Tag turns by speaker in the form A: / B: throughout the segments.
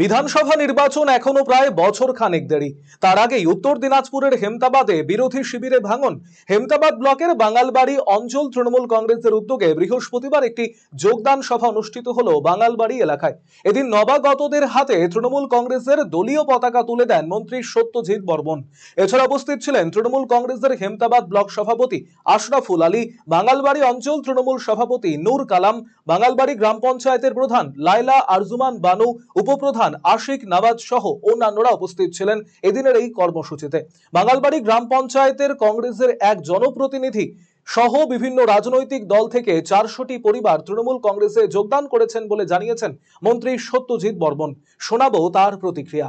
A: বিধানসভা নির্বাচন এখনও প্রায় বছর খানেক দেরি। তার আগেই উত্তর দিনাজপুরের হেমতাবাদে বিরোধী শিবিরে ভাঙন। হেমতাবাদ ব্লকের বাঙালবাড়ি অঞ্চল তৃণমূল কংগ্রেসের উদ্যোগে বৃহস্পতিবার একটি যোগদান সভা অনুষ্ঠিত হল বাঙালবাড়ি এলাকায়। এদিন নবাগতদের হাতে তৃণমূল কংগ্রেসের দলীয় পতাকা তুলে দেন মন্ত্রী সত্যজিৎ বর্মন। এছাড়া উপস্থিত ছিলেন তৃণমূল কংগ্রেসের হেমতাবাদ ব্লক সভাপতি আশরাফুল আলী, বাঙালবাড়ি অঞ্চল তৃণমূল সভাপতি নূর কালাম, বাঙালবাড়ি গ্রাম পঞ্চায়েতের প্রধান লাইলা আরজুমান বানু, উপপ্রধান আশিক নওয়াজ সহ অন্যান্যরা উপস্থিত ছিলেন এদিনের এই কর্মসূচিতে। বাঙালবাড়ি গ্রাম পঞ্চায়েতের কংগ্রেসের এক জনপ্রতিনিধি সহ বিভিন্ন রাজনৈতিক দল থেকে চারশোটি পরিবার তৃণমূল কংগ্রেসে যোগদান করেছেন বলে জানিয়েছেন মন্ত্রী সত্যজিৎ বর্মন। শোনাবো তার প্রতিক্রিয়া।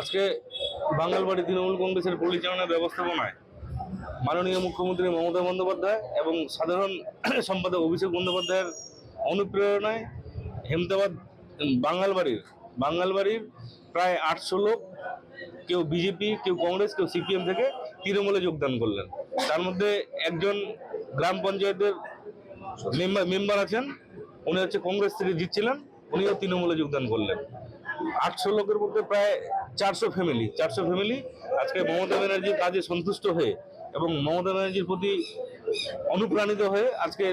B: আজকে বাঙালবাড়ি তৃণমূল কংগ্রেসের পরিচালনা ব্যবস্থাপনায় মাননীয় মুখ্যমন্ত্রী মমতা বন্দ্যোপাধ্যায় এবং সাধারণ সম্পাদক অভিষেক বন্দ্যোপাধ্যায়ের অনুপ্রেরণায় হেমদাবাদ বাঙালবাড়ির বাঙালবাড়ির প্রায় আটশো লোক, কেউ বিজেপি, কেউ কংগ্রেস, কেউ সিপিএম থেকে তৃণমূলে যোগদান করলেন। তার মধ্যে একজন গ্রাম পঞ্চায়েতের মেম্বার মেম্বার আছেন, উনি হচ্ছে কংগ্রেস থেকে জিতছিলেন, উনিও তৃণমূলে যোগদান করলেন। আটশো লোকের মধ্যে প্রায় চারশো ফ্যামিলি চারশো ফ্যামিলি আজকে মমতা ব্যানার্জির কাজে সন্তুষ্ট হয়ে এবং মমতা ব্যানার্জির প্রতি অনুপ্রাণিত হয়ে আজকে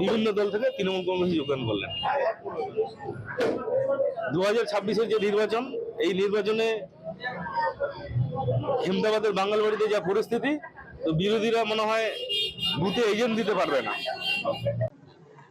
B: বিভিন্ন দল থেকে তৃণমূল কংগ্রেসে যোগদান করলেন। দু হাজার ছাব্বিশের যে নির্বাচন, এই নির্বাচনে হেমদাবাদের বাঙালবাড়িতে যা পরিস্থিতি, তো বিরোধীরা মনে হয় বুথে এজেন্ট দিতে পারবে না।